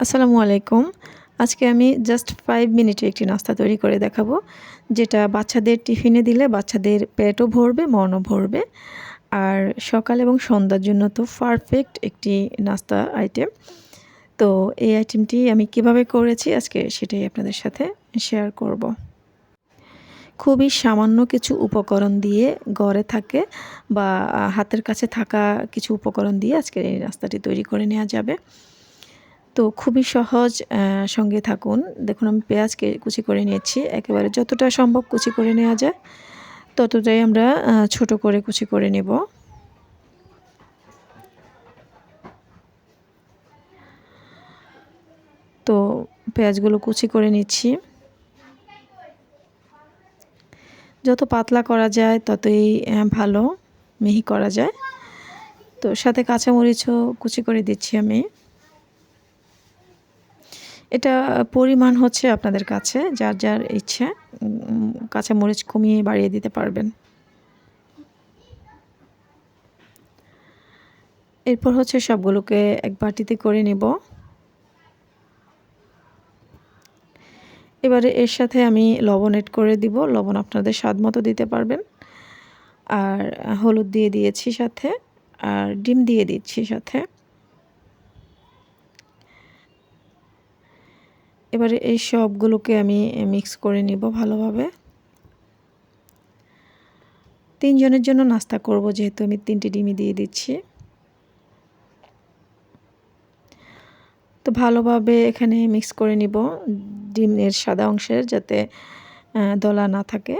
আসসালামু আলাইকুম। আজকে আমি জাস্ট ফাইভ মিনিটে একটি নাস্তা তৈরি করে দেখাবো, যেটা বাচ্চাদের টিফিনে দিলে বাচ্চাদের পেটও ভরবে, মনও ভরবে। আর সকাল এবং সন্ধ্যার জন্য তো পারফেক্ট একটি নাস্তা আইটেম তো এই আইটেমটি আমি কীভাবে করেছি আজকে সেটাই আপনাদের সাথে শেয়ার করব। খুবই সামান্য কিছু উপকরণ দিয়ে গড়ে থাকে বা হাতের কাছে থাকা কিছু উপকরণ দিয়ে আজকে এই নাস্তাটি তৈরি করে নেওয়া যাবে। তো খুবই সহজ সঙ্গে থাকুন। দেখুন, আমি পেঁয়াজকে কুচি করে নিয়েছি। একেবারে যতটা সম্ভব কুচি করে নেওয়া যায়, ততটাই আমরা ছোট করে কুচি করে নেব। তো পেঁয়াজগুলো কুচি করে নিচ্ছি। যত পাতলা করা যায়, ততই ভালো, মিহি করা যায়। তো সাথে কাঁচামরিচও কুচি করে দিচ্ছি আমি। এটা পরিমাণ হচ্ছে আপনাদের কাছে, যার যার ইচ্ছে কাঁচা মরিচ কমিয়ে বাড়িয়ে দিতে পারবেন। এরপর হচ্ছে সবগুলোকে এক বাটিতে করে নেব। এবারে এর সাথে আমি লবণ এড করে দিব, লবণ আপনাদের স্বাদ মতো দিতে পারবেন। আর হলুদ দিয়ে দিয়েছি সাথে, আর ডিম দিয়ে দিচ্ছি সাথে। এবারে এই সবগুলোকে আমি মিক্স করে নিব ভালোভাবে। তিনজনের জন্য নাস্তা করব যেহেতু আমি তিনটি ডিমই দিয়ে দিচ্ছি। তো ভালোভাবে এখানে মিক্স করে নিব ডিমের সাদা অংশের যাতে দলা না থাকে।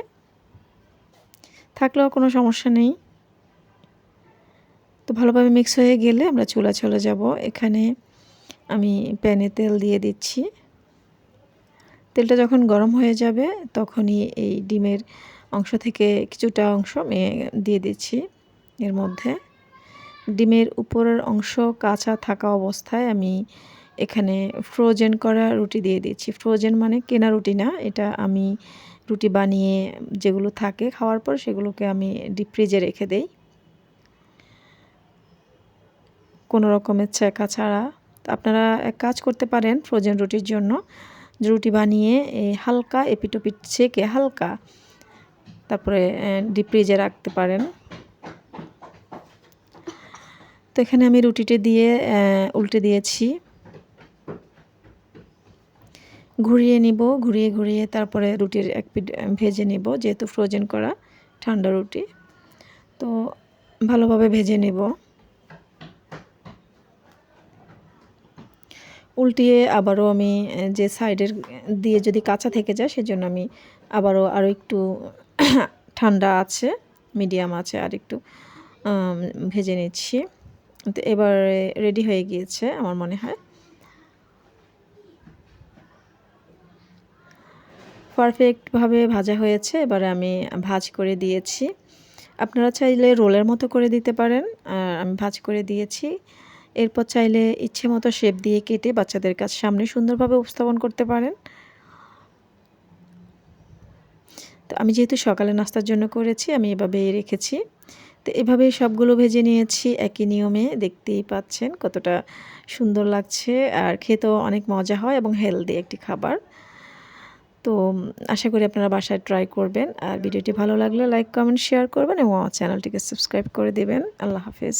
থাকলেও কোনো সমস্যা নেই। তো ভালোভাবে মিক্স হয়ে গেলে আমরা চুলা চলে যাব। এখানে আমি প্যানে তেল দিয়ে দিচ্ছি। তেলটা যখন গরম হয়ে যাবে, তখনই এই ডিমের অংশ থেকে কিছুটা অংশ আমি দিয়ে দিচ্ছি। এর মধ্যে ডিমের উপরের অংশ কাঁচা থাকা অবস্থায় আমি এখানে ফ্রোজেন করা রুটি দিয়ে দিচ্ছি। ফ্রোজেন মানে কেনা রুটি না, এটা আমি রুটি বানিয়ে যেগুলো থাকে খাওয়ার পর সেগুলোকে আমি ডিপ ফ্রিজে রেখে দেই। কোনো রকমের চেকা ছাড়া। আপনারা এক কাজ করতে পারেন ফ্রোজেন রুটির জন্য। রুটি বানিয়ে এই হালকা এপিটোপিট ছেঁকে হালকা তারপরে ডিপ ফ্রিজে রাখতে পারেন। তো এখানে আমি রুটিটি দিয়ে উল্টে দিয়েছি। ঘুরিয়ে নিব, ঘুরিয়ে ঘুরিয়ে তারপরে রুটির এক পিট ভেজে নিব, যেহেতু ফ্রোজেন করা ঠান্ডা রুটি। তো ভালোভাবে ভেজে নেব। উল্টিয়ে আবারও আমি যে সাইডের দিয়ে যদি কাঁচা থেকে যায়, সেজন্য আমি আবারও আরও একটু ঠান্ডা আছে, মিডিয়াম আছে আর একটু ভেজে নিচ্ছি। তো এবার রেডি হয়ে গিয়েছে আমার মনে হয়। পারফেক্টভাবে ভাজা হয়েছে, এবারে আমি ভাজ করে দিয়েছি। আপনারা চাইলে রোলের মতো করে দিতে পারেন আমি ভাজ করে দিয়েছি। এরপর চাইলে ইচ্ছে মতো শেপ দিয়ে কেটে বাচ্চাদের কাছে সামনে সুন্দরভাবে উপস্থাপন করতে পারেন। তো আমি যেহেতু সকালে নাস্তার জন্য করেছি, আমি এভাবে রেখেছি। তো এভাবে সবগুলো ভেজে নিয়েছি, একই নিয়মে। দেখতেই পাচ্ছেন কতটা সুন্দর লাগছে। আর খেতেও অনেক মজা হয় এবং হেলদি একটি খাবার। তো আশা করি আপনারা বাসায় ট্রাই করবেন। আর ভিডিওটি ভালো লাগলে লাইক কমেন্ট শেয়ার করবেন এবং আমার চ্যানেলটিকে সাবস্ক্রাইব করে দেবেন। আল্লাহ হাফেজ।